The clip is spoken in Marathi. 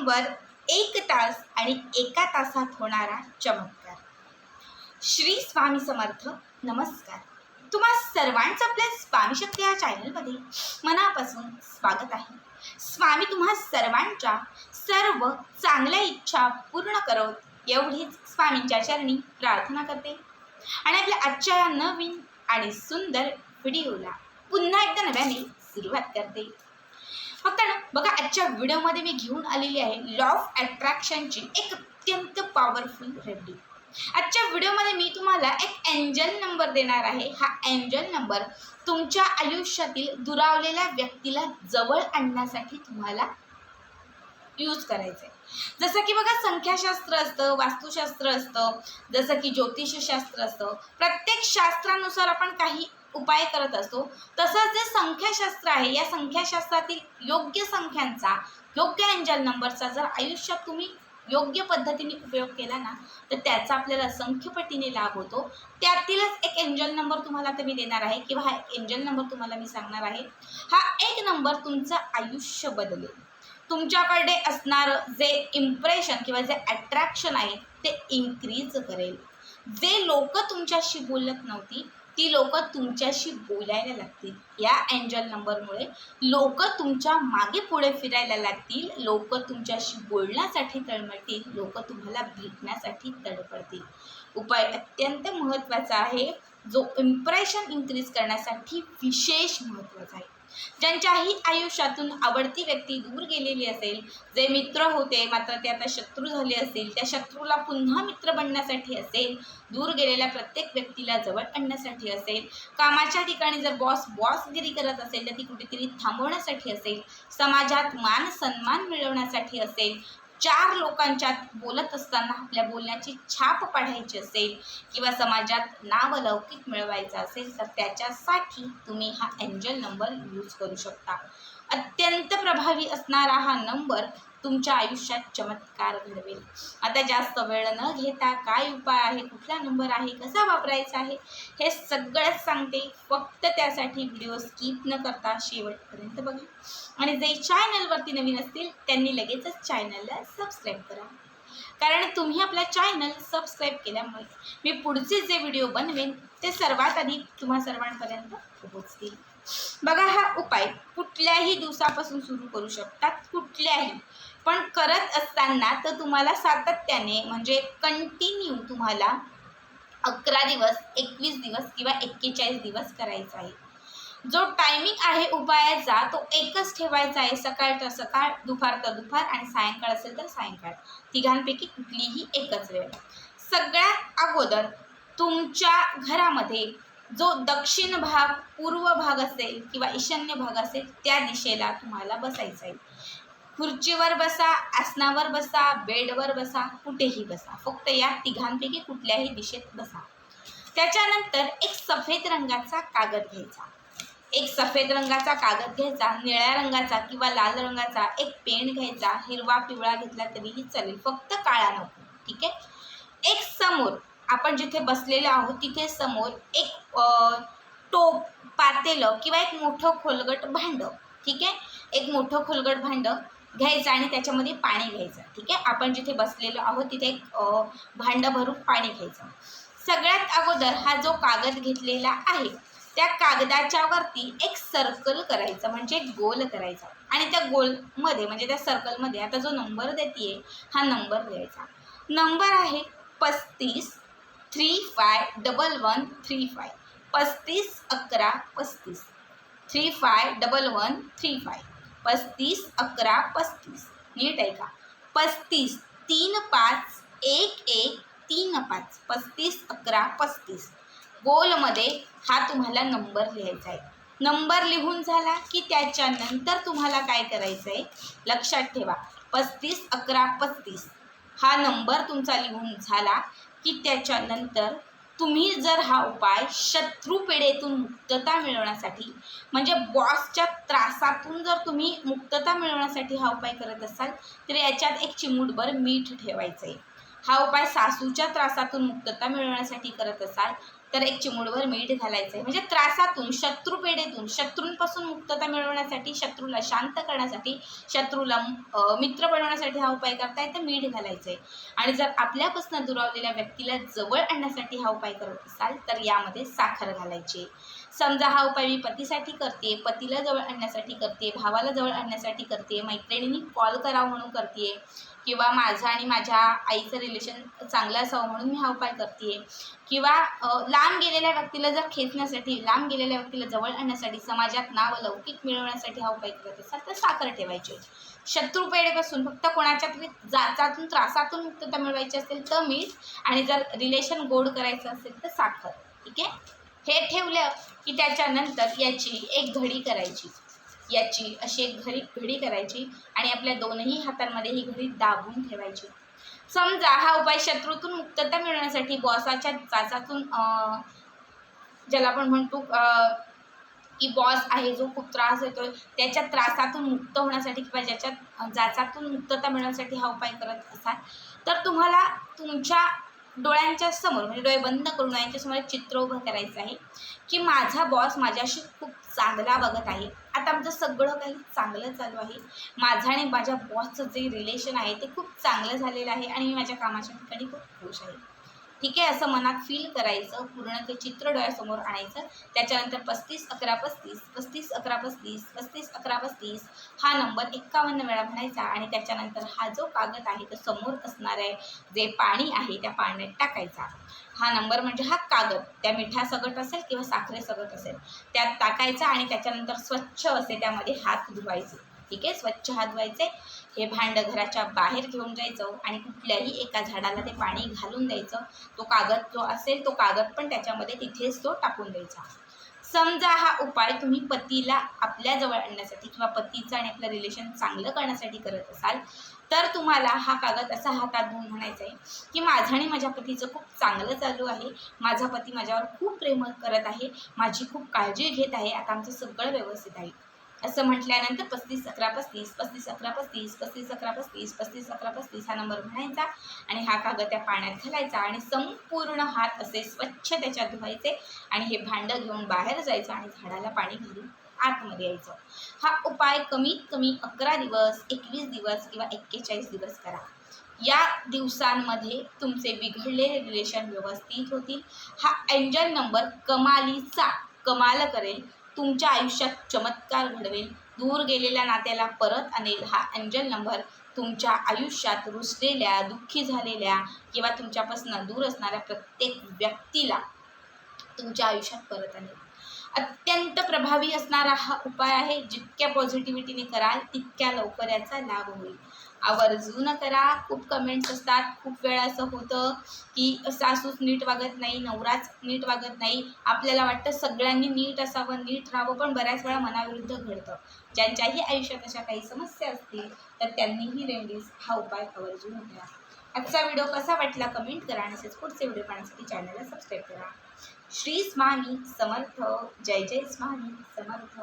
नंबर एक तास आणि एका तासात होणारा चमत्कार. श्री स्वामी समर्थ नमस्कार. तुम्हा सर्वांचं आपल्या स्वामी शक्ती या चॅनलमध्ये मनापासून स्वागत आहे. स्वामी तुम्हा सर्वांच्या सर्व चांगल्या इच्छा पूर्ण करत एवढीच स्वामींच्या चरणी प्रार्थना करते. आणि आपल्या आजच्या या नवीन आणि सुंदर व्हिडिओला पुन्हा एकदा नव्याने सुरुवात करते. फक्त ना बघा आजच्या व्हिडिओमध्ये मी घेऊन आलेली आहे लॉ ऑफ अट्रॅक्शनची एक अत्यंत पॉवरफुल रेमेडी आजच्या व्हिडिओमध्ये मी तुम्हाला एक एंजल नंबर देणार आहे. हा एंजल नंबर तुमच्या आयुष्यातील दुरावलेल्या व्यक्तीला जवळ आणण्यासाठी तुम्हाला यूज करायचं आहे जसं की बघा संख्याशास्त्र असतं वास्तुशास्त्र असतं जसं की ज्योतिषशास्त्र असतं. प्रत्येक शास्त्रानुसार आपण काही उपाय करत असतो. तसंच जे संख्याशास्त्र आहे या संख्याशास्त्रातील योग्य संख्यांचा योग्य एंजल नंबरचा जर आयुष्यात तुम्ही योग्य पद्धतीने उपयोग केला ना तर त्याचा आपल्याला संख्यपटीने लाभ होतो. त्यातीलच एक एंजल नंबर तुम्हाला तर मी देणार आहे किंवा हा एंजल नंबर तुम्हाला मी सांगणार आहे. हा एक नंबर तुमचं आयुष्य बदलेल. तुमच्याकडे असणारं जे इम्प्रेशन किंवा जे अट्रॅक्शन आहे ते इन्क्रीज करेल. जे लोक तुमच्याशी बोलत नव्हती ती लोक तुमच्याशी बोलायला लागतील. या अँजल नंबरमुळे लोक तुमच्या मागे पुढे फिरायला लागतील लोक तुमच्याशी बोलण्यासाठी तळमळतील लोक तुम्हाला भेटण्यासाठी तडपडतील उपाय अत्यंत महत्त्वाचा आहे. जो इम्प्रेशन इन्क्रीज करण्यासाठी विशेष महत्त्वाचा आहे. ज्यांच्याही आयुष्यातून आवडती व्यक्ती दूर गेलेली असेल जे मित्र होते मात्र ते आता शत्रू झाले असतील त्या शत्रूला पुन्हा मित्र बनण्यासाठी असेल दूर गेलेल्या प्रत्येक व्यक्तीला जवळ आणण्यासाठी असेल कामाच्या ठिकाणी जर बॉस बॉसगिरी करत असेल तर ती कुठेतरी थांबवण्यासाठी असेल समाजात मान सन्मान मिळवण्यासाठी असेल चार लोकांच्यात बोलत असताना आपल्या बोलण्याची छाप पाडायची असेल किंवा समाजात नावलौकिक मिळवायचं असेल तर त्याच्यासाठी तुम्ही हा एंजल नंबर यूज करू शकता. अत्यंत प्रभावी असणारा हा नंबर तुमच्या आयुष्यात चमत्कार घडवेल. आता जास्त वेळ न घेता काय उपाय आहे? कुठला नंबर आहे? कसा वापरायचा आहे? हे सगळंच सांगते. फक्त त्यासाठी व्हिडिओ स्किप न करता शेवटपर्यंत बघा. आणि जे चॅनलवरती नवीन असतील त्यांनी लगेचच चॅनलला सबस्क्राईब करा. कारण तुम्ही आपला चॅनल सबस्क्राईब केल्यामुळे मी पुढचे जे व्हिडिओ बनवेन ते सर्वात आधी तुम्हा सर्वांपर्यंत पोहोचतील. बघा हा उपाय. कुठल्याही दिवसापासून सुरू करू शकतात. कुठल्याही पण करत असताना तर तुम्हाला सातत्याने म्हणजे कंटिन्यू तुम्हाला अकरा दिवस एकवीस दिवस किंवा एक्केचाळीस दिवस करायचा आहे. जो टायमिंग आहे उपायाचा तो एकच ठेवायचा आहे सकाळ तर सकाळ दुपार तर दुपार आणि सायंकाळ असेल तर सायंकाळ. तिघांपैकी कुठलीही एकच वेळ. सगळ्यात अगोदर तुमच्या घरामध्ये जो दक्षिण भाग पूर्व भाग असेल किंवा ईशान्य भाग असेल त्या दिशेला तुम्हाला बसायचं आहे. खुर्चीवर बसा आसनावर बसा बेडवर बसा कुठेही बसा. फक्त या तिघांपैकी कुठल्याही दिशेत बसा. त्याच्यानंतर एक सफेद रंगाचा कागद घ्यायचा. एक सफेद रंगाचा कागद घ्यायचा निळ्या रंगाचा किंवा लाल रंगाचा एक पेन घ्यायचा हिरवा पिवळा घेतला तरीही चालेल. फक्त काळा नको ठीक आहे? एक समोर आपण जिथे बसलेलो आहोत तिथे समोर एक टोप पातेलं किंवा एक मोठं खोलगट भांडं ठीक आहे? एक मोठं खोलगट भांडं. घ्यायचं आणि त्याच्यामध्ये पाणी घ्यायचं. ठीक आहे? आपण जिथे बसलेलो आहोत तिथे एक भांडं भरून पाणी घ्यायचं. सगळ्यात अगोदर हा जो कागद घेतलेला आहे त्या कागदाच्या वरती एक सर्कल करायचं म्हणजे गोल करायचा. आणि त्या गोलमध्ये म्हणजे त्या सर्कलमध्ये आता जो नंबर देते हा नंबर द्यायचा. नंबर आहे पस्तीस three five double one three five पस्तीस अकरा पस्तीस. Three five double one three five पस्तीस अकरा पस्तीस. नीट आहे का? पस्तीस तीन पाच एक एक तीन पाच. पस्तीस अकरा पस्तीस. गोलमध्ये हा तुम्हाला नंबर लिहायचा आहे. नंबर लिहून झाला की त्याच्यानंतर तुम्हाला काय करायचं आहे लक्षात ठेवा. पस्तीस अकरा पस्तीस. हा नंबर तुमचा लिहून झाला की त्याच्यानंतर तुम्ही जर हा उपाय शत्रुपिढेतून मुक्तता मिळवण्यासाठी म्हणजे बॉसच्या त्रासातून जर तुम्ही मुक्तता मिळवण्यासाठी हा उपाय करत असाल तर याच्यात एक चिमूटभर मीठ ठेवायचं आहे हा उपाय सासूच्या त्रासातून मुक्तता मिळवण्यासाठी करत असाल तर एक चिमूडभर मीठ घालायचं आहे म्हणजे त्रासातून शत्रुपेढेतून शत्रूंपासून मुक्तता मिळवण्यासाठी शत्रूला शांत करण्यासाठी शत्रूला मित्र बनवण्यासाठी हा उपाय करताय तर मीठ घालायचं आहे आणि जर आपल्यापासून दुरावलेल्या व्यक्तीला जवळ आणण्यासाठी हा उपाय करत असाल तर यामध्ये साखर घालायची. समजा हा उपाय मी पतीसाठी करते पतीला जवळ आणण्यासाठी करते भावाला जवळ आणण्यासाठी करते मैत्रिणींनी कॉल करावं म्हणून करते किंवा माझं आणि माझ्या आईचं रिलेशन चांगलं असावं म्हणून मी हा उपाय करते किंवा लांब गेलेल्या व्यक्तीला जर खेचण्यासाठी लांब गेलेल्या व्यक्तीला जवळ आणण्यासाठी समाजात नाव लौकिक मिळवण्यासाठी हा उपाय करत असाल तर साखर ठेवायची. शत्रू पेढेपासून फक्त कोणाच्या तरी जाचातून त्रासातून मुक्तता मिळवायची असेल तर मीठ आणि जर रिलेशन गोड करायचं असेल तर साखर. ठीक आहे? हे ठेवलं की त्याच्यानंतर याची एक घडी करायची. याची अशी एक घरी घडी करायची आणि आपल्या दोनही हातांमध्ये ही घडी दाबून ठेवायची. समजा हा उपाय शत्रूतून मुक्तता मिळवण्यासाठी बॉसाच्या चाचातून ज्याला आपण म्हणतो की बॉस आहे जो खूप त्रास देतोय त्याच्या त्रासातून मुक्त होण्यासाठी किंवा ज्याच्यात जाचातून मुक्तता मिळवण्यासाठी हा उपाय करत असाल तर तुम्हाला तुमच्या डोळ्यांच्या समोर म्हणजे डोळे बंद करून डोळ्यांच्या समोर चित्र उभं करायचं आहे की माझा बॉस माझ्याशी खूप चांगला बघत आहे. आता आमचं सगळं काही चांगलं चालू आहे. माझं आणि माझ्या बॉसचं जे रिलेशन आहे ते खूप चांगलं झालेलं आहे आणि मी माझ्या कामाच्या ठिकाणी खूप खुश आहे. ठीक आहे? असं मनात फील करायचं पूर्ण ते चित्र डोळ्यासमोर आणायचं. त्याच्यानंतर पस्तीस अकरा पस्तीस पस्तीस अकरा पस्तीस पस्तीस अकरा पस्तीस हा नंबर एक्कावन्न वेळा म्हणायचा आणि त्याच्यानंतर हा जो कागद आहे तो समोर असणार आहे जे पाणी आहे त्या पाण्यात टाकायचा. हा नंबर म्हणजे हा कागद. त्या मिठा सगट असेल किंवा साखरे सगट असेल. त्यात टाकायचा आणि त्याच्यानंतर स्वच्छ असे त्यामध्ये हात धुवायचे. ठीक आहे? स्वच्छ हात धुवायचे. हे भांडं घराच्या बाहेर घेऊन जायचं आणि कुठल्याही एका झाडाला ते पाणी घालून द्यायचं. तो कागद जो असेल तो कागद पण त्याच्यामध्ये तिथेच तो टाकून द्यायचा. समजा हा उपाय तुम्ही पतीला आपल्याजवळ आणण्यासाठी किंवा पतीचं आणि आपलं रिलेशन चांगलं करण्यासाठी करत असाल तर तुम्हाला हा कागद असा हातात घेऊन म्हणायचा आहे की माझं आणि माझ्या पतीचं खूप चांगलं चालू आहे. माझा पती माझ्यावर खूप प्रेम करत आहे. माझी खूप काळजी घेत आहे. आता आमचं सगळं व्यवस्थित आहे. असं म्हटल्यानंतर पस्तीस अकरा पस्तीस पस्तीस अकरा पस्तीस पस्तीस अकरा पस्तीस पस्तीस अकरा पस्तीस हा नंबर म्हणायचा. आणि हा कागद त्या पाण्यात घालायचा आणि संपूर्ण हात असे स्वच्छ त्याच्यात धुवायचे आणि हे भांडं घेऊन बाहेर जायचं आणि झाडाला पाणी घालून आतमध्ये यायचं. हा उपाय कमीत कमी अकरा दिवस एकवीस दिवस किंवा एक्केचाळीस दिवस करा. या दिवसांमध्ये तुमचे बिघडलेले रिलेशन व्यवस्थित होतील. हा एंजल नंबर कमालीचा कमाल करेल. तुमच्या आयुष्यात चमत्कार घडवेल. दूर गेलेल्या नात्याला परत आणेल हा अंजल नंबर तुमच्या आयुष्यात रुसलेल्या दुःखी झालेल्या किंवा तुमच्यापासून दूर असणाऱ्या प्रत्येक व्यक्तीला तुमच्या आयुष्यात परत आणेल. अत्यंत प्रभावी असणारा हा उपाय आहे. जितक्या पॉझिटिव्हिटीने कराल तितक्या लवकर याचा लाभ होईल. आवर्जून करा. खूप कमेंट्स असतात. खूप वेळा असं होतं की सासूच नीट वागत नाही नवराच नीट वागत नाही. आपल्याला वाटतं सगळ्यांनी नीट असावं नीट राहावं पण बऱ्याच वेळा मनाविरुद्ध घडतं. ज्यांच्याही आयुष्यात अशा काही समस्या असतील तर त्यांनीही रेमडीज हा उपाय आवर्जून घ्या. आजचा व्हिडिओ कसा वाटला कमेंट करा आणि तसेच पुढचे व्हिडिओ पाहण्यासाठी चॅनलला सबस्क्राईब करा. श्री स्वामी समर्थ. जय जय स्वामी समर्थ.